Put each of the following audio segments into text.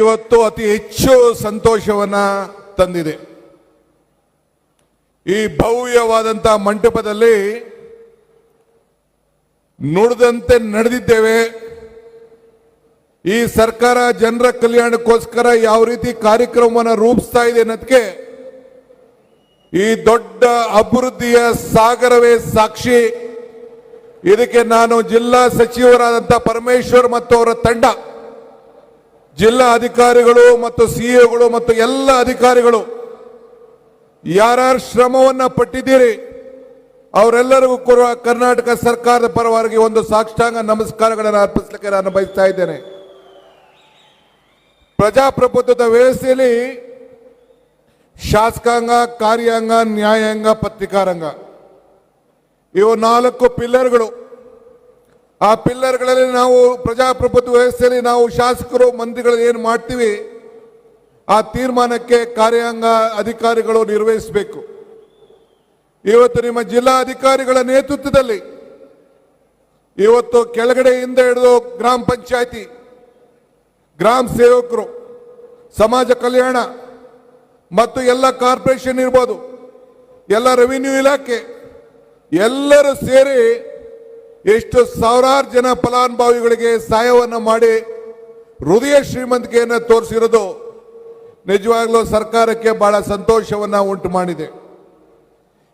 ಇವತ್ತು ಅತಿ ಹೆಚ್ಚು ಸಂತೋಷವನ್ನ ತಂದಿದೆ. ಈ ಭವ್ಯವಾದಂತಹ ಮಂಟಪದಲ್ಲಿ ನುಡಿದಂತೆ ನಡೆದಿದ್ದೇವೆ. ಈ ಸರ್ಕಾರ ಜನರ ಕಲ್ಯಾಣಕ್ಕೋಸ್ಕರ ಯಾವ ರೀತಿ ಕಾರ್ಯಕ್ರಮವನ್ನು ರೂಪಿಸ್ತಾ ಇದೆ ಅನ್ನೋದಕ್ಕೆ ಈ ದೊಡ್ಡ ಅಭಿವೃದ್ಧಿಯ ಸಾಗರವೇ ಸಾಕ್ಷಿ. ಇದಕ್ಕೆ ನಾನು ಜಿಲ್ಲಾ ಸಚಿವರಾದಂಥ ಪರಮೇಶ್ವರ್ ಮತ್ತು ಅವರ ತಂಡ ಜಿಲ್ಲಾ ಅಧಿಕಾರಿಗಳು ಮತ್ತು ಸಿಇಒಗಳು ಮತ್ತು ಎಲ್ಲ ಅಧಿಕಾರಿಗಳು ಯಾರ್ಯಾರು ಶ್ರಮವನ್ನ ಪಟ್ಟಿದ್ದೀರಿ, ಅವರೆಲ್ಲರಿಗೂ ಕೂಡ ಕರ್ನಾಟಕ ಸರ್ಕಾರದ ಪರವಾಗಿ ಒಂದು ಸಾಕ್ಷಾಂಗ ನಮಸ್ಕಾರಗಳನ್ನು ಅರ್ಪಿಸಲಿಕ್ಕೆ ನಾನು ಬಯಸ್ತಾ ಇದ್ದೇನೆ. ಪ್ರಜಾಪ್ರಭುತ್ವದ ವ್ಯವಸ್ಥೆಯಲ್ಲಿ ಶಾಸಕಾಂಗ, ಕಾರ್ಯಾಂಗ, ನ್ಯಾಯಾಂಗ, ಪತ್ರಿಕಾರಂಗ, ಇವು ನಾಲ್ಕು ಪಿಲ್ಲರ್ಗಳು. ಆ ಪಿಲ್ಲರ್ಗಳಲ್ಲಿ ನಾವು ಪ್ರಜಾಪ್ರಭುತ್ವ ವ್ಯವಸ್ಥೆಯಲ್ಲಿ ನಾವು ಶಾಸಕರು ಮಂತ್ರಿಗಳು ಏನು ಮಾಡ್ತೀವಿ, ಆ ತೀರ್ಮಾನಕ್ಕೆ ಕಾರ್ಯಾಂಗ ಅಧಿಕಾರಿಗಳು ನಿರ್ವಹಿಸಬೇಕು. ಇವತ್ತು ನಿಮ್ಮ ಜಿಲ್ಲಾ ಅಧಿಕಾರಿಗಳ ನೇತೃತ್ವದಲ್ಲಿ, ಇವತ್ತು ಕೆಳಗಡೆಯಿಂದ ಹಿಡಿದು ಗ್ರಾಮ ಪಂಚಾಯಿತಿ, ಗ್ರಾಮ ಸೇವಕರು, ಸಮಾಜ ಕಲ್ಯಾಣ ಮತ್ತು ಎಲ್ಲ ಕಾರ್ಪೊರೇಷನ್ ಇರ್ಬೋದು, ಎಲ್ಲ ರೆವಿನ್ಯೂ ಇಲಾಖೆ, ಎಲ್ಲರೂ ಸೇರಿ ಎಷ್ಟು ಸಾವಿರಾರು ಜನ ಫಲಾನುಭವಿಗಳಿಗೆ ಸಹಾಯವನ್ನು ಮಾಡಿ ಹೃದಯ ಶ್ರೀಮಂತಿಕೆಯನ್ನು ತೋರಿಸಿರೋದು ನಿಜವಾಗ್ಲೂ ಸರ್ಕಾರಕ್ಕೆ ಬಹಳ ಸಂತೋಷವನ್ನ ಉಂಟು ಮಾಡಿದೆ.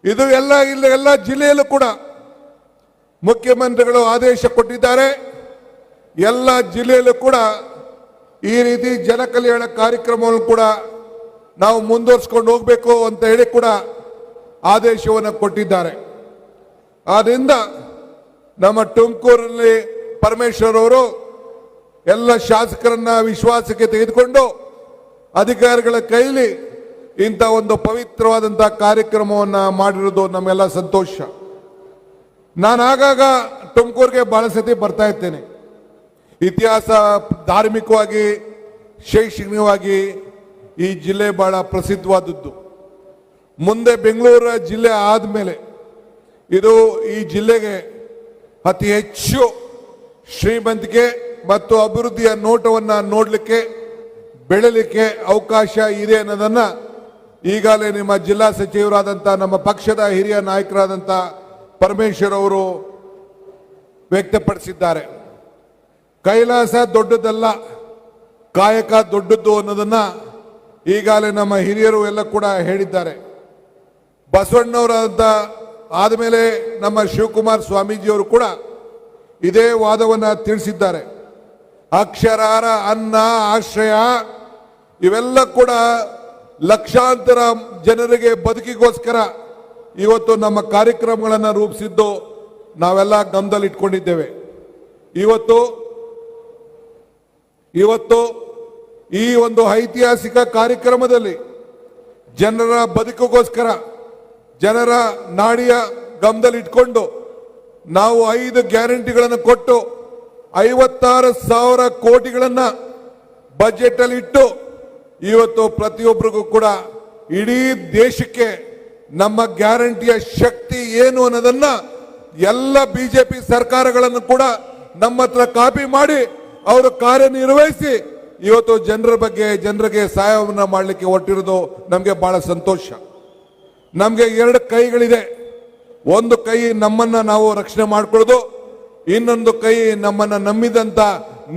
ಇದು ಎಲ್ಲ ಇಲ್ಲ ಎಲ್ಲ ಜಿಲ್ಲೆಯಲ್ಲೂ ಕೂಡ ಮುಖ್ಯಮಂತ್ರಿಗಳು ಆದೇಶ ಕೊಟ್ಟಿದ್ದಾರೆ. ಎಲ್ಲ ಜಿಲ್ಲೆಯಲ್ಲೂ ಕೂಡ ಈ ರೀತಿ ಜನ ಕಲ್ಯಾಣ ಕಾರ್ಯಕ್ರಮವನ್ನು ಕೂಡ ನಾವು ಮುಂದುವರಿಸ್ಕೊಂಡು ಹೋಗಬೇಕು ಅಂತ ಹೇಳಿ ಕೂಡ ಆದೇಶವನ್ನು ಕೊಟ್ಟಿದ್ದಾರೆ. ಆದ್ರಿಂದ ನಮ್ಮ ತುಮಕೂರಲ್ಲಿ ಪರಮೇಶ್ವರ್ ಅವರು ಎಲ್ಲ ಶಾಸಕರನ್ನ ವಿಶ್ವಾಸಕ್ಕೆ ತೆಗೆದುಕೊಂಡು ಅಧಿಕಾರಿಗಳ ಕೈಲಿ ಇಂಥ ಒಂದು ಪವಿತ್ರವಾದಂತಹ ಕಾರ್ಯಕ್ರಮವನ್ನ ಮಾಡಿರೋದು ನಮ್ಮೆಲ್ಲ ಸಂತೋಷ. ನಾನು ಆಗಾಗ ತುಮಕೂರಿಗೆ ಬಹಳ ಸತಿ ಬರ್ತಾ ಇರ್ತೇನೆ. ಇತಿಹಾಸ ಧಾರ್ಮಿಕವಾಗಿ, ಶೈಕ್ಷಣಿಕವಾಗಿ ಈ ಜಿಲ್ಲೆ ಬಹಳ ಪ್ರಸಿದ್ಧವಾದದ್ದು. ಮುಂದೆ ಬೆಂಗಳೂರು ಜಿಲ್ಲೆ ಆದಮೇಲೆ ಇದು ಈ ಜಿಲ್ಲೆಗೆ ಅತಿ ಹೆಚ್ಚು ಶ್ರೀಮಂತಿಕೆ ಮತ್ತು ಅಭಿವೃದ್ಧಿಯ ನೋಟವನ್ನು ನೋಡಲಿಕ್ಕೆ, ಬೆಳಲಿಕ್ಕೆ ಅವಕಾಶ ಇದೆ ಅನ್ನೋದನ್ನು ಈಗಾಗಲೇ ನಿಮ್ಮ ಜಿಲ್ಲಾ ಸಚಿವರಾದಂಥ ನಮ್ಮ ಪಕ್ಷದ ಹಿರಿಯ ನಾಯಕರಾದಂಥ ಪರಮೇಶ್ವರ್ ಅವರು ವ್ಯಕ್ತಪಡಿಸಿದ್ದಾರೆ. ಕೈಲಾಸ ದೊಡ್ಡದಲ್ಲ, ಕಾಯಕ ದೊಡ್ಡದ್ದು ಅನ್ನೋದನ್ನು ಈಗಾಗಲೇ ನಮ್ಮ ಹಿರಿಯರು ಎಲ್ಲ ಕೂಡ ಹೇಳಿದ್ದಾರೆ. ಬಸವಣ್ಣವರಾದಂಥ ಆದಮೇಲೆ ನಮ್ಮ ಶಿವಕುಮಾರ್ ಸ್ವಾಮೀಜಿಯವರು ಕೂಡ ಇದೇ ವಾದವನ್ನು ತಿಳಿಸಿದ್ದಾರೆ. ಅಕ್ಷರಾರ ಅನ್ನ ಆಶ್ರಯ ಇವೆಲ್ಲ ಕೂಡ ಲಕ್ಷಾಂತರ ಜನರಿಗೆ ಬದುಕಿಗೋಸ್ಕರ ಇವತ್ತು ನಮ್ಮ ಕಾರ್ಯಕ್ರಮಗಳನ್ನು ರೂಪಿಸಿದ್ದು ನಾವೆಲ್ಲ ಗಮನದಲ್ಲಿ ಇಟ್ಕೊಂಡಿದ್ದೇವೆ. ಇವತ್ತು ಇವತ್ತು ಈ ಒಂದು ಐತಿಹಾಸಿಕ ಕಾರ್ಯಕ್ರಮದಲ್ಲಿ ಜನರ ಬದುಕಿಗೋಸ್ಕರ ಜನರ ನಾಡಿಯ ಗಮದಲ್ಲಿ ಇಟ್ಕೊಂಡು ನಾವು ಐದು ಗ್ಯಾರಂಟಿಗಳನ್ನು ಕೊಟ್ಟು ಐವತ್ತಾರು ಸಾವಿರ ಕೋಟಿಗಳನ್ನ ಬಜೆಟ್ ಅಲ್ಲಿ ಇಟ್ಟು ಇವತ್ತು ಪ್ರತಿಯೊಬ್ಬರಿಗೂ ಕೂಡ ಇಡೀ ದೇಶಕ್ಕೆ ನಮ್ಮ ಗ್ಯಾರಂಟಿಯ ಶಕ್ತಿ ಏನು ಅನ್ನೋದನ್ನ ಎಲ್ಲ ಬಿಜೆಪಿ ಸರ್ಕಾರಗಳನ್ನು ಕೂಡ ನಮ್ಮ ಹತ್ರ ಕಾಪಿ ಮಾಡಿ ಅವರು ಕಾರ್ಯನಿರ್ವಹಿಸಿ ಇವತ್ತು ಜನರ ಬಗ್ಗೆ ಜನರಿಗೆ ಸಹಾಯವನ್ನು ಮಾಡಲಿಕ್ಕೆ ಹೊಟ್ಟಿರೋದು ನಮಗೆ ಬಹಳ ಸಂತೋಷ. ನಮಗೆ ಎರಡು ಕೈಗಳಿದೆ. ಒಂದು ಕೈ ನಮ್ಮನ್ನ ನಾವು ರಕ್ಷಣೆ ಮಾಡ್ಕೊಳ್ಳೋದು, ಇನ್ನೊಂದು ಕೈ ನಮ್ಮನ್ನ ನಂಬಿದಂತ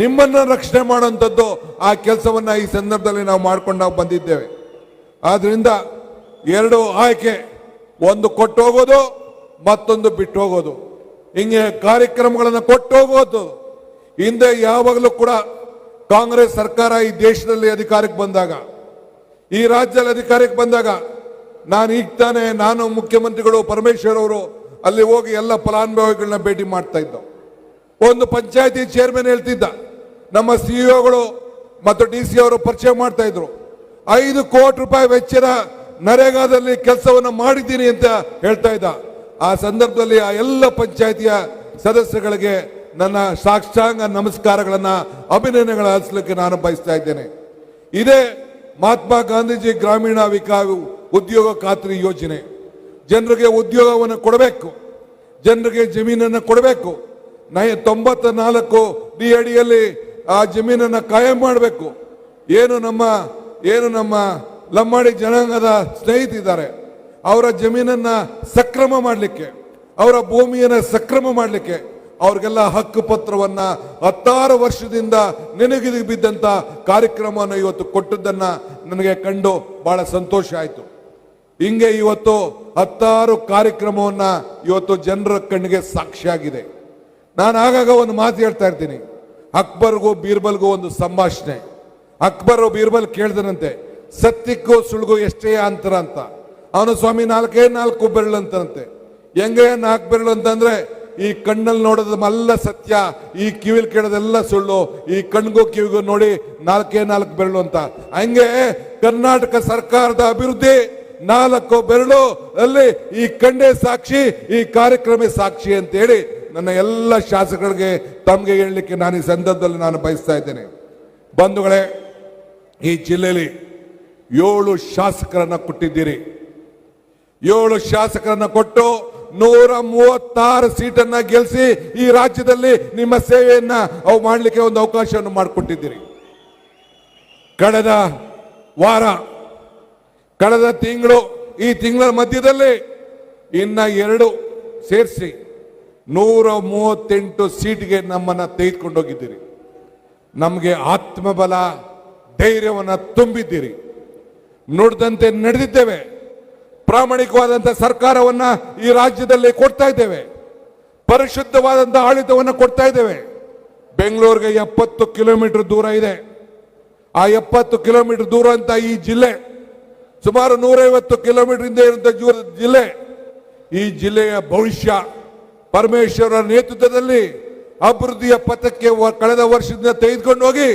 ನಿಮ್ಮನ್ನ ರಕ್ಷಣೆ ಮಾಡುವಂಥದ್ದು ಆ ಕೆಲಸವನ್ನ ಈ ಸಂದರ್ಭದಲ್ಲಿ ನಾವು ಮಾಡ್ಕೊಂಡು ನಾವು ಬಂದಿದ್ದೇವೆ. ಆದ್ರಿಂದ ಎರಡು ಆಯ್ಕೆ, ಒಂದು ಕೊಟ್ಟು ಹೋಗೋದು, ಮತ್ತೊಂದು ಬಿಟ್ಟು ಹೋಗೋದು. ಹಿಂಗೆ ಕಾರ್ಯಕ್ರಮಗಳನ್ನು ಕೊಟ್ಟು ಹೋಗೋದು. ಹಿಂದೆ ಯಾವಾಗಲೂ ಕೂಡ ಕಾಂಗ್ರೆಸ್ ಸರ್ಕಾರ ಈ ದೇಶದಲ್ಲಿ ಅಧಿಕಾರಕ್ಕೆ ಬಂದಾಗ, ಈ ರಾಜ್ಯದಲ್ಲಿ ಅಧಿಕಾರಕ್ಕೆ ಬಂದಾಗ ನಾನು ಈಗ ತಾನೇ, ನಾನು ಮುಖ್ಯಮಂತ್ರಿಗಳು, ಪರಮೇಶ್ವರ್ ಅವರು ಅಲ್ಲಿ ಹೋಗಿ ಎಲ್ಲ ಫಲಾನುಭವಿಗಳನ್ನ ಭೇಟಿ ಮಾಡ್ತಾ ಇದ್ದವು ಒಂದು ಪಂಚಾಯತಿ ಚೇರ್ಮನ್ ಹೇಳ್ತಿದ್ದ, ನಮ್ಮ ಸಿಇಒಗಳು ಮತ್ತು ಡಿ ಸಿ ಅವರು ಪರಿಚಯ ಮಾಡ್ತಾ ಇದ್ರು. ಐದು ಕೋಟಿ ರೂಪಾಯಿ ವೆಚ್ಚದ ನರೇಗಾದಲ್ಲಿ ಕೆಲಸವನ್ನು ಮಾಡಿದ್ದೀನಿ ಅಂತ ಹೇಳ್ತಾ ಇದ್ದ. ಆ ಸಂದರ್ಭದಲ್ಲಿ ಆ ಎಲ್ಲ ಪಂಚಾಯತಿಯ ಸದಸ್ಯಗಳಿಗೆ ನನ್ನ ಸಾಕ್ಷಾಂಗ ನಮಸ್ಕಾರಗಳನ್ನ ಅಭಿನಂದನೆಗಳ ಹಲಿಸಲಿಕ್ಕೆ ನಾನು ಬಯಸ್ತಾ ಇದ್ದೇನೆ. ಇದೇ ಮಹಾತ್ಮ ಗಾಂಧೀಜಿ ಗ್ರಾಮೀಣ ವಿಕಾ ಉದ್ಯೋಗ ಖಾತ್ರಿ ಯೋಜನೆ. ಜನರಿಗೆ ಉದ್ಯೋಗವನ್ನು ಕೊಡಬೇಕು. ಜನರಿಗೆ ಜಮೀನನ್ನು ಕೊಡಬೇಕು. ನೈ ತೊಂಬತ್ತ ನಾಲ್ಕು ಡಿ ಅಡಿಯಲ್ಲಿ ಆ ಜಮೀನನ್ನು ಕಾಯಂ ಮಾಡಬೇಕು. ಏನು ನಮ್ಮ ಏನು ನಮ್ಮ ಲಮ್ಮಾಡಿ ಜನಾಂಗದ ಸ್ನೇಹಿತಿದ್ದಾರೆ. ಅವರ ಜಮೀನನ್ನು ಸಕ್ರಮ ಮಾಡಲಿಕ್ಕೆ, ಅವರ ಭೂಮಿಯನ್ನು ಸಕ್ರಮ ಮಾಡಲಿಕ್ಕೆ ಅವ್ರಿಗೆಲ್ಲ ಹಕ್ಕು ಪತ್ರವನ್ನು ಹತ್ತಾರು ವರ್ಷದಿಂದ ನೆನಗಿದು ಬಿದ್ದಂತ ಕಾರ್ಯಕ್ರಮವನ್ನು ಇವತ್ತು ಕೊಟ್ಟದ್ದನ್ನು ನನಗೆ ಕಂಡು ಬಹಳ ಸಂತೋಷ ಆಯಿತು. ಹಿಂಗೆ ಇವತ್ತು ಹತ್ತಾರು ಕಾರ್ಯಕ್ರಮವನ್ನ ಇವತ್ತು ಜನರ ಕಣ್ಣಿಗೆ ಸಾಕ್ಷಿಯಾಗಿದೆ. ನಾನು ಆಗಾಗ ಒಂದು ಮಾತು ಹೇಳ್ತಾ ಇರ್ತೀನಿ. ಅಕ್ಬರ್ಗೂ ಬೀರ್ಬಲ್ಗೂ ಒಂದು ಸಂಭಾಷಣೆ. ಅಕ್ಬರ್ ಬೀರ್ಬಲ್ ಕೇಳ್ದನಂತೆ ಸತ್ಯಕ್ಕೂ ಸುಳ್ಗು ಎಷ್ಟೇ ಅಂತರ ಅಂತ. ಅವನು ಸ್ವಾಮಿ ನಾಲ್ಕೇ ನಾಲ್ಕು ಬೆರಳು ಅಂತಂತೆ ಹೆಂಗೆ ನಾಲ್ಕು ಬೆರಳು ಅಂತಂದ್ರೆ, ಈ ಕಣ್ಣಲ್ಲಿ ನೋಡೋದಲ್ಲ ಸತ್ಯ, ಈ ಕಿವಿಲ್ ಕೇಳೋದೆಲ್ಲ ಸುಳ್ಳು, ಈ ಕಣ್ಗೂ ಕಿವಿಗೂ ನೋಡಿ ನಾಲ್ಕೇ ನಾಲ್ಕು ಬೆರಳು ಅಂತ. ಹಂಗೆ ಕರ್ನಾಟಕ ಸರ್ಕಾರದ ಅಭಿವೃದ್ಧಿ ನಾಲ್ಕು ಬೆರಳು ಅಲ್ಲಿ ಈ ಕಂಡೆ ಸಾಕ್ಷಿ, ಈ ಕಾರ್ಯಕ್ರಮ ಸಾಕ್ಷಿ ಅಂತ ಹೇಳಿ ನನ್ನ ಎಲ್ಲ ಶಾಸಕರಿಗೆ ತಮಗೆ ಹೇಳಲಿಕ್ಕೆ ನಾನು ಈ ಸಂದರ್ಭದಲ್ಲಿ ನಾನು ಬಯಸ್ತಾ ಇದ್ದೇನೆ. ಬಂಧುಗಳೇ, ಈ ಜಿಲ್ಲೆಯಲ್ಲಿ ಏಳು ಶಾಸಕರನ್ನ ಕೊಟ್ಟಿದ್ದೀರಿ. ಏಳು ಶಾಸಕರನ್ನ ಕೊಟ್ಟು ನೂರ ಮೂವತ್ತಾರು ಸೀಟನ್ನ ಗೆಲ್ಲಿಸಿ ಈ ರಾಜ್ಯದಲ್ಲಿ ನಿಮ್ಮ ಸೇವೆಯನ್ನ ಅವು ಮಾಡಲಿಕ್ಕೆ ಒಂದು ಅವಕಾಶವನ್ನು ಮಾಡಿಕೊಟ್ಟಿದ್ದೀರಿ. ಕಳೆದ ವಾರ ಕಳೆದ ತಿಂಗಳು, ಈ ತಿಂಗಳ ಮಧ್ಯದಲ್ಲಿ ಇನ್ನ ಎರಡು ಸೇರಿಸಿ ನೂರ ಮೂವತ್ತೆಂಟು ಸೀಟ್ಗೆ ನಮ್ಮನ್ನ ತೆಗೆದುಕೊಂಡೋಗಿದ್ದೀರಿ. ನಮಗೆ ಆತ್ಮಬಲ, ಧೈರ್ಯವನ್ನ ತುಂಬಿದ್ದೀರಿ. ನುಡಿದಂತೆ ನಡೆದಿದ್ದೇವೆ. ಪ್ರಾಮಾಣಿಕವಾದಂಥ ಸರ್ಕಾರವನ್ನ ಈ ರಾಜ್ಯದಲ್ಲಿ ಕೊಡ್ತಾ ಇದ್ದೇವೆ. ಪರಿಶುದ್ಧವಾದಂಥ ಆಡಳಿತವನ್ನು ಕೊಡ್ತಾ ಇದ್ದೇವೆ. ಬೆಂಗಳೂರಿಗೆ ಎಪ್ಪತ್ತು ಕಿಲೋಮೀಟರ್ ದೂರ ಇದೆ. ಆ ಎಪ್ಪತ್ತು ಕಿಲೋಮೀಟರ್ ದೂರ ಅಂತ ಈ ಜಿಲ್ಲೆ ಸುಮಾರು ನೂರೈವತ್ತು ಕಿಲೋಮೀಟರ್ ಹಿಂದೆ ಇರುವಂತಹ ಜಿಲ್ಲೆ. ಈ ಜಿಲ್ಲೆಯ ಭವಿಷ್ಯ ಪರಮೇಶ್ವರ ನೇತೃತ್ವದಲ್ಲಿ ಅಭಿವೃದ್ಧಿಯ ಪಥಕ್ಕೆ ಕಳೆದ ವರ್ಷದಿಂದ ತೆಗೆದುಕೊಂಡು ಹೋಗಿ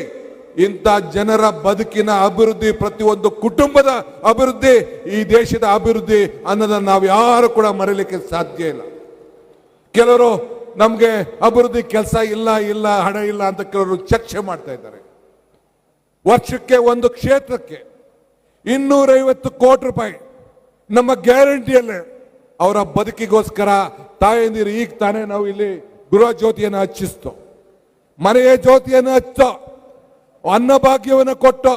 ಇಂಥ ಜನರ ಬದುಕಿನ ಅಭಿವೃದ್ಧಿ, ಪ್ರತಿಯೊಂದು ಕುಟುಂಬದ ಅಭಿವೃದ್ಧಿ, ಈ ದೇಶದ ಅಭಿವೃದ್ಧಿ ಅನ್ನೋದನ್ನು ನಾವು ಯಾರು ಕೂಡ ಮರೀಲಿಕ್ಕೆ ಸಾಧ್ಯ ಇಲ್ಲ. ಕೆಲವರು ನಮಗೆ ಅಭಿವೃದ್ಧಿ ಕೆಲಸ ಇಲ್ಲ ಇಲ್ಲ, ಹಣ ಇಲ್ಲ ಅಂತ ಕೆಲವರು ಚರ್ಚೆ ಮಾಡ್ತಾ ಇದ್ದಾರೆ. ವರ್ಷಕ್ಕೆ ಒಂದು ಕ್ಷೇತ್ರಕ್ಕೆ ಇನ್ನೂರೈವತ್ತು ಕೋಟಿ ರೂಪಾಯಿ ನಮ್ಮ ಗ್ಯಾರಂಟಿಯಲ್ಲೇ ಅವರ ಬದುಕಿಗೋಸ್ಕರ ತಾಯಂದಿರು ಈಗ ತಾನೇ ನಾವು ಇಲ್ಲಿ ಗೃಹ ಜ್ಯೋತಿಯನ್ನು ಹಚ್ಚಿಸ್ತು. ಮನೆಯ ಜ್ಯೋತಿಯನ್ನು ಹಚ್ಚೋ ಅನ್ನಭಾಗ್ಯವನ್ನು ಕೊಟ್ಟು,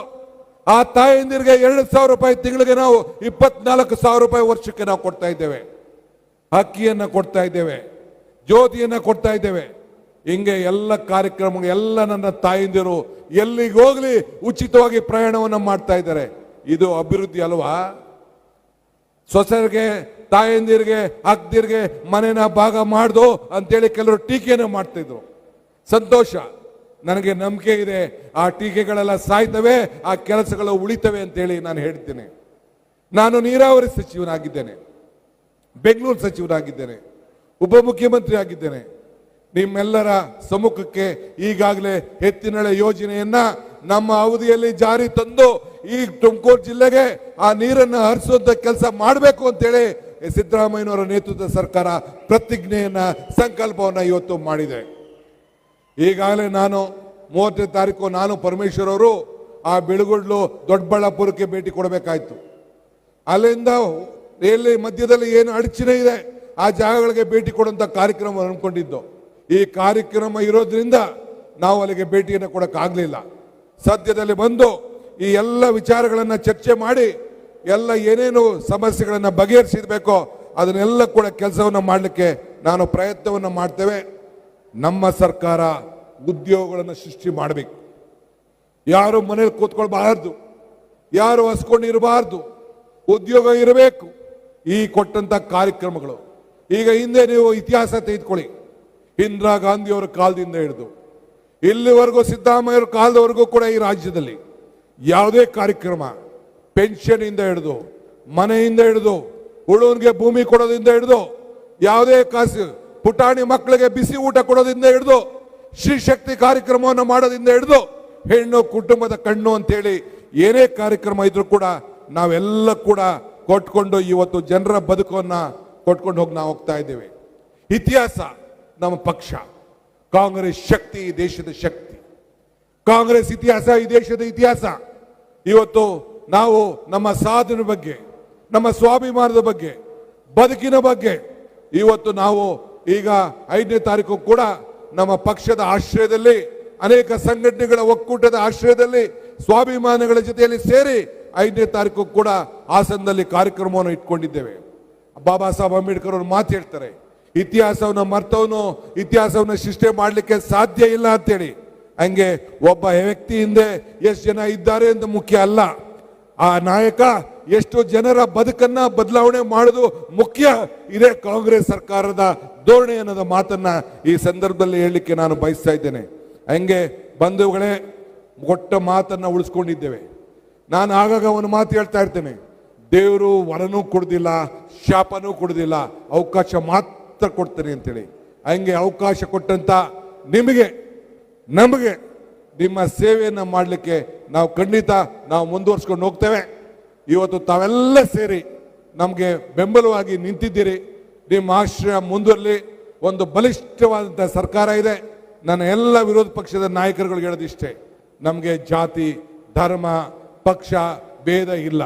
ಆ ತಾಯಂದಿರಿಗೆ ಎರಡು ಸಾವಿರ ರೂಪಾಯಿ ತಿಂಗಳಿಗೆ ನಾವು ಇಪ್ಪತ್ನಾಲ್ಕು ಸಾವಿರ ರೂಪಾಯಿ ವರ್ಷಕ್ಕೆ ನಾವು ಕೊಡ್ತಾ ಇದ್ದೇವೆ. ಅಕ್ಕಿಯನ್ನು ಕೊಡ್ತಾ ಇದ್ದೇವೆ, ಜ್ಯೋತಿಯನ್ನು ಕೊಡ್ತಾ ಇದ್ದೇವೆ. ಹಿಂಗೆ ಎಲ್ಲ ಕಾರ್ಯಕ್ರಮ ಎಲ್ಲ ನನ್ನ ತಾಯಂದಿರು ಎಲ್ಲಿಗೆ ಹೋಗ್ಲಿ ಉಚಿತವಾಗಿ ಪ್ರಯಾಣವನ್ನು ಮಾಡ್ತಾ ಇದ್ದಾರೆ. ಇದು ಅಭಿವೃದ್ಧಿ ಅಲ್ವಾ? ಸೊಸರಿಗೆ ತಾಯಂದಿರಿಗೆ ಅಕ್ಕದಿರಿಗೆ ಮನೆನ ಭಾಗ ಮಾಡ್ದು ಅಂತೇಳಿ ಕೆಲವರು ಟೀಕೆಯನ್ನು ಮಾಡ್ತಿದ್ರು. ಸಂತೋಷ. ನನಗೆ ನಂಬಿಕೆ ಇದೆ. ಆ ಟೀಕೆಗಳೆಲ್ಲ ಸಾಯ್ತವೆ, ಆ ಕೆಲಸಗಳು ಉಳಿತವೆ ಅಂತೇಳಿ ನಾನು ಹೇಳ್ತೇನೆ. ನಾನು ನೀರಾವರಿ ಸಚಿವನಾಗಿದ್ದೇನೆ. ಬೆಂಗಳೂರು ಸಚಿವನಾಗಿದ್ದೇನೆ. ಉಪಮುಖ್ಯಮಂತ್ರಿ ಆಗಿದ್ದೇನೆ. ನಿಮ್ಮೆಲ್ಲರ ಸಮ್ಮುಖಕ್ಕೆ ಈಗಾಗಲೇ ಎತ್ತಿನಳೆ ಯೋಜನೆಯನ್ನ ನಮ್ಮ ಅವಧಿಯಲ್ಲಿ ಜಾರಿ ತಂದು ಈ ತುಮಕೂರು ಜಿಲ್ಲೆಗೆ ಆ ನೀರನ್ನು ಹರಿಸುವಂತ ಕೆಲಸ ಮಾಡಬೇಕು ಅಂತೇಳಿ ಸಿದ್ದರಾಮಯ್ಯನವರ ನೇತೃತ್ವದ ಸರ್ಕಾರ ಪ್ರತಿಜ್ಞೆಯನ್ನ, ಸಂಕಲ್ಪವನ್ನ ಇವತ್ತು ಮಾಡಿದೆ. ಈಗಾಗಲೇ ನಾನು ಮೂವತ್ತನೇ ತಾರೀಕು ನಾನು ಪರಮೇಶ್ವರ್ ಅವರು ಆ ಬೆಳಗುಡ್ಲು ದೊಡ್ಡಬಳ್ಳಾಪುರಕ್ಕೆ ಭೇಟಿ ಕೊಡಬೇಕಾಯ್ತು. ಅಲ್ಲಿಂದ ಎಲ್ಲಿ ಮಧ್ಯದಲ್ಲಿ ಏನು ಅಡಚಣೆ ಇದೆ, ಆ ಜಾಗಗಳಿಗೆ ಭೇಟಿ ಕೊಡುವಂತ ಕಾರ್ಯಕ್ರಮ ಅನ್ಕೊಂಡಿದ್ದು ಈ ಕಾರ್ಯಕ್ರಮ ಇರೋದ್ರಿಂದ ನಾವು ಅಲ್ಲಿಗೆ ಭೇಟಿಯನ್ನು ಕೊಡಕ್ಕಾಗ್ಲಿಲ್ಲ. ಸದ್ಯದಲ್ಲಿ ಬಂದು ಈ ಎಲ್ಲ ವಿಚಾರಗಳನ್ನು ಚರ್ಚೆ ಮಾಡಿ ಎಲ್ಲ ಏನೇನು ಸಮಸ್ಯೆಗಳನ್ನು ಬಗೆಹರಿಸಿರ್ಬೇಕೋ ಅದನ್ನೆಲ್ಲ ಕೂಡ ಕೆಲಸವನ್ನ ಮಾಡಲಿಕ್ಕೆ ನಾನು ಪ್ರಯತ್ನವನ್ನು ಮಾಡ್ತೇವೆ. ನಮ್ಮ ಸರ್ಕಾರ ಉದ್ಯೋಗಗಳನ್ನು ಸೃಷ್ಟಿ ಮಾಡಬೇಕು. ಯಾರು ಮನೇಲಿ ಕೂತ್ಕೊಳ್ಬಾರ್ದು, ಯಾರು ಹಸ್ಕೊಂಡಿರಬಾರ್ದು ಉದ್ಯೋಗ ಇರಬೇಕು. ಈ ಕೊಟ್ಟಂತ ಕಾರ್ಯಕ್ರಮಗಳು. ಈಗ ಹಿಂದೆ ನೀವು ಇತಿಹಾಸ ತೆಗೆದುಕೊಳ್ಳಿ. ಇಂದಿರಾ ಗಾಂಧಿಯವರ ಕಾಲದಿಂದ ಹಿಡಿದು. ಇಲ್ಲಿವರೆಗೂ ಸಿದ್ದರಾಮಯ್ಯವ್ರ ಕಾಲದವರೆಗೂ ಕೂಡ ಈ ರಾಜ್ಯದಲ್ಲಿ ಯಾವುದೇ ಕಾರ್ಯಕ್ರಮ ಪೆನ್ಷನ್ ಇಂದ ಹಿಡಿದು, ಮನೆಯಿಂದ ಹಿಡಿದು, ಉಳುವನ್ಗೆ ಭೂಮಿ ಕೊಡೋದಿಂದ ಹಿಡಿದು, ಯಾವುದೇ ಕಾಸು, ಪುಟಾಣಿ ಮಕ್ಕಳಿಗೆ ಬಿಸಿ ಊಟ ಕೊಡೋದಿಂದ ಹಿಡಿದು ಶ್ರೀಶಕ್ತಿ ಕಾರ್ಯಕ್ರಮವನ್ನು ಮಾಡೋದಿಂದ ಹಿಡಿದು, ಹೆಣ್ಣು ಕುಟುಂಬದ ಕಣ್ಣು ಅಂತೇಳಿ ಏನೇ ಕಾರ್ಯಕ್ರಮ ಇದ್ರೂ ಕೂಡ ನಾವೆಲ್ಲ ಕೂಡ ಕೊಟ್ಕೊಂಡು ಇವತ್ತು ಜನರ ಬದುಕನ್ನ ಕೊಟ್ಕೊಂಡು ಹೋಗಿ ನಾವು ಹೋಗ್ತಾ ಇದ್ದೇವೆ. ಇತಿಹಾಸ ನಮ್ಮ ಪಕ್ಷ. ಕಾಂಗ್ರೆಸ್ ಶಕ್ತಿ ಈ ದೇಶದ ಶಕ್ತಿ. ಕಾಂಗ್ರೆಸ್ ಇತಿಹಾಸ ಈ ದೇಶದ ಇತಿಹಾಸ. ಇವತ್ತು ನಾವು ನಮ್ಮ ಸಾಧನೆ ಬಗ್ಗೆ, ನಮ್ಮ ಸ್ವಾಭಿಮಾನದ ಬಗ್ಗೆ, ಬದುಕಿನ ಬಗ್ಗೆ, ಇವತ್ತು ನಾವು ಈಗ ಐದನೇ ತಾರೀಕು ಕೂಡ ನಮ್ಮ ಪಕ್ಷದ ಆಶ್ರಯದಲ್ಲಿ, ಅನೇಕ ಸಂಘಟನೆಗಳ ಒಕ್ಕೂಟದ ಆಶ್ರಯದಲ್ಲಿ, ಸ್ವಾಭಿಮಾನಿಗಳ ಜೊತೆಯಲ್ಲಿ ಸೇರಿ ಐದನೇ ತಾರೀಕು ಕೂಡ ಹಾಸನದಲ್ಲಿ ಕಾರ್ಯಕ್ರಮವನ್ನು ಇಟ್ಕೊಂಡಿದ್ದೇವೆ. ಬಾಬಾ ಸಾಹೇಬ್ ಅಂಬೇಡ್ಕರ್ ಅವರು ಮಾತು ಹೇಳ್ತಾರೆ ಇತಿಹಾಸವನ್ನ ಮರ್ತವನು, ಇತಿಹಾಸವನ್ನ ಸೃಷ್ಟಿ ಮಾಡಲಿಕ್ಕೆ ಸಾಧ್ಯ ಇಲ್ಲ ಅಂತೇಳಿ. ಹಂಗೆ ಒಬ್ಬ ವ್ಯಕ್ತಿ ಹಿಂದೆ ಎಷ್ಟು ಜನ ಇದ್ದಾರೆ ಅಂತ ಮುಖ್ಯ ಅಲ್ಲ. ಆ ನಾಯಕ ಎಷ್ಟು ಜನರ ಬದುಕನ್ನ ಬದಲಾವಣೆ ಮಾಡೋದು ಮುಖ್ಯ. ಇದೇ ಕಾಂಗ್ರೆಸ್ ಸರ್ಕಾರದ ಧೋರಣೆ ಅನ್ನೋದ ಮಾತನ್ನ ಈ ಸಂದರ್ಭದಲ್ಲಿ ಹೇಳಲಿಕ್ಕೆ ನಾನು ಬಯಸ್ತಾ ಇದ್ದೇನೆ. ಹಂಗೆ ಬಂಧುಗಳೇ ಕೊಟ್ಟ ಮಾತನ್ನ ಉಳಿಸ್ಕೊಂಡಿದ್ದೇವೆ. ನಾನು ಆಗಾಗ ಒಂದು ಮಾತು ಹೇಳ್ತಾ ಇರ್ತೇನೆ. ದೇವರು ವರನೂ ಕೊಡುದಿಲ್ಲ, ಶಾಪನೂ ಕೊಡುದಿಲ್ಲ, ಅವಕಾಶ ಮಾತ್ರ ಕೊಡ್ತಾನೆ ಅಂತೇಳಿ. ಹಂಗೆ ಅವಕಾಶ ಕೊಟ್ಟಂತ ನಿಮಗೆ, ನಮಗೆ ನಿಮ್ಮ ಸೇವೆಯನ್ನು ಮಾಡಲಿಕ್ಕೆ ನಾವು ಖಂಡಿತ ನಾವು ಮುಂದುವರ್ಸ್ಕೊಂಡು ಹೋಗ್ತೇವೆ. ಇವತ್ತು ತಾವೆಲ್ಲ ಸೇರಿ ನಮಗೆ ಬೆಂಬಲವಾಗಿ ನಿಂತಿದ್ದೀರಿ. ನಿಮ್ಮ ಆಶ್ರಯ ಮುಂದುವರಲಿ. ಒಂದು ಬಲಿಷ್ಠವಾದಂಥ ಸರ್ಕಾರ ಇದೆ. ನನ್ನ ಎಲ್ಲ ವಿರೋಧ ಪಕ್ಷದ ನಾಯಕರುಗಳು ಹೇಳೋದಿಷ್ಟೇ ನಮಗೆ ಜಾತಿ, ಧರ್ಮ, ಪಕ್ಷ ಭೇದ ಇಲ್ಲ.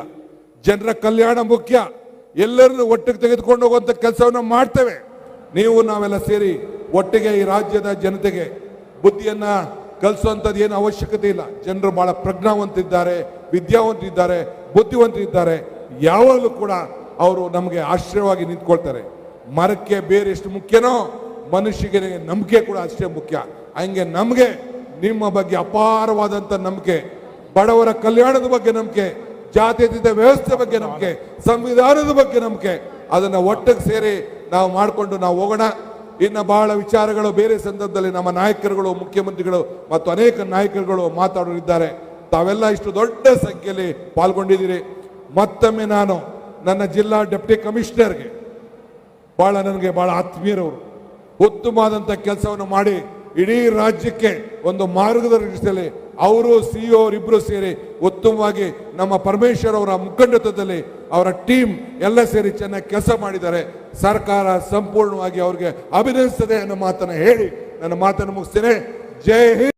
ಜನರ ಕಲ್ಯಾಣ ಮುಖ್ಯ. ಎಲ್ಲರನ್ನು ಒಟ್ಟಿಗೆ ತೆಗೆದುಕೊಂಡು ಹೋಗುವಂಥ ಕೆಲಸವನ್ನು ಮಾಡ್ತೇವೆ. ನೀವು ನಾವೆಲ್ಲ ಸೇರಿ ಒಟ್ಟಿಗೆ ಈ ರಾಜ್ಯದ ಜನತೆಗೆ ಬುದ್ಧಿಯನ್ನ ಕಲಿಸುವಂಥದ್ದು ಏನು ಅವಶ್ಯಕತೆ ಇಲ್ಲ. ಜನರು ಬಹಳ ಪ್ರಜ್ಞಾವಂತಿದ್ದಾರೆ, ವಿದ್ಯಾವಂತಿದ್ದಾರೆ ಬುದ್ಧಿವಂತರಿದ್ದಾರೆ ಯಾವಾಗಲೂ ಕೂಡ ಅವರು ನಮಗೆ ಆಶ್ರಯವಾಗಿ ನಿಂತ್ಕೊಳ್ತಾರೆ. ಮರಕ್ಕೆ ಬೇರೆ ಎಷ್ಟು ಮುಖ್ಯನೋ ಮನುಷ್ಯಗೆ ನಂಬಿಕೆ ಕೂಡ ಅಷ್ಟೇ ಮುಖ್ಯ. ಹಂಗೆ ನಮಗೆ ನಿಮ್ಮ ಬಗ್ಗೆ ಅಪಾರವಾದಂಥ ನಂಬಿಕೆ, ಬಡವರ ಕಲ್ಯಾಣದ ಬಗ್ಗೆ ನಂಬಿಕೆ, ಜಾತ್ಯತೀತ ವ್ಯವಸ್ಥೆ ಬಗ್ಗೆ ನಂಬಿಕೆ, ಸಂವಿಧಾನದ ಬಗ್ಗೆ ನಂಬಿಕೆ, ಅದನ್ನು ಒಟ್ಟಿಗೆ ಸೇರಿ ನಾವು ಮಾಡಿಕೊಂಡು ನಾವು ಹೋಗೋಣ. ಇನ್ನು ಬಹಳ ವಿಚಾರಗಳು ಬೇರೆ ಸಂದರ್ಭದಲ್ಲಿ ನಮ್ಮ ನಾಯಕರುಗಳು, ಮುಖ್ಯಮಂತ್ರಿಗಳು ಮತ್ತು ಅನೇಕ ನಾಯಕರುಗಳು ಮಾತಾಡೋರಿದ್ದಾರೆ ತಾವೆಲ್ಲ ಇಷ್ಟು ದೊಡ್ಡ ಸಂಖ್ಯೆಯಲ್ಲಿ ಪಾಲ್ಗೊಂಡಿದ್ದೀರಿ. ಮತ್ತೊಮ್ಮೆ ನಾನು ನನ್ನ ಜಿಲ್ಲಾ ಡೆಪ್ಟಿ ಕಮಿಷನರ್ಗೆ ಬಹಳ ನನಗೆ ಬಹಳ ಆತ್ಮೀಯರವರು. ಉತ್ತಮವಾದಂಥ ಕೆಲಸವನ್ನು ಮಾಡಿ ಇಡೀ ರಾಜ್ಯಕ್ಕೆ ಒಂದು ಮಾರ್ಗದರ್ಶನದಲ್ಲಿ ಅವರು ಸಿ ಇ ಇಬ್ಬರು ಸೇರಿ ಉತ್ತಮವಾಗಿ ನಮ್ಮ ಪರಮೇಶ್ವರ್ ಅವರ ಮುಖಂಡತ್ವದಲ್ಲಿ ಅವರ ಟೀಮ್ ಎಲ್ಲ ಸೇರಿ ಚೆನ್ನಾಗಿ ಕೆಲಸ ಮಾಡಿದ್ದಾರೆ. ಸರ್ಕಾರ ಸಂಪೂರ್ಣವಾಗಿ ಅವ್ರಿಗೆ ಅಭಿನಂದಿಸುತ್ತದೆ ಅನ್ನೋ ಮಾತನ್ನು ಹೇಳಿ. ನನ್ನ ಮಾತನ್ನು ಮುಗಿಸ್ತೇನೆ. ಜೈ ಹಿಂದ್.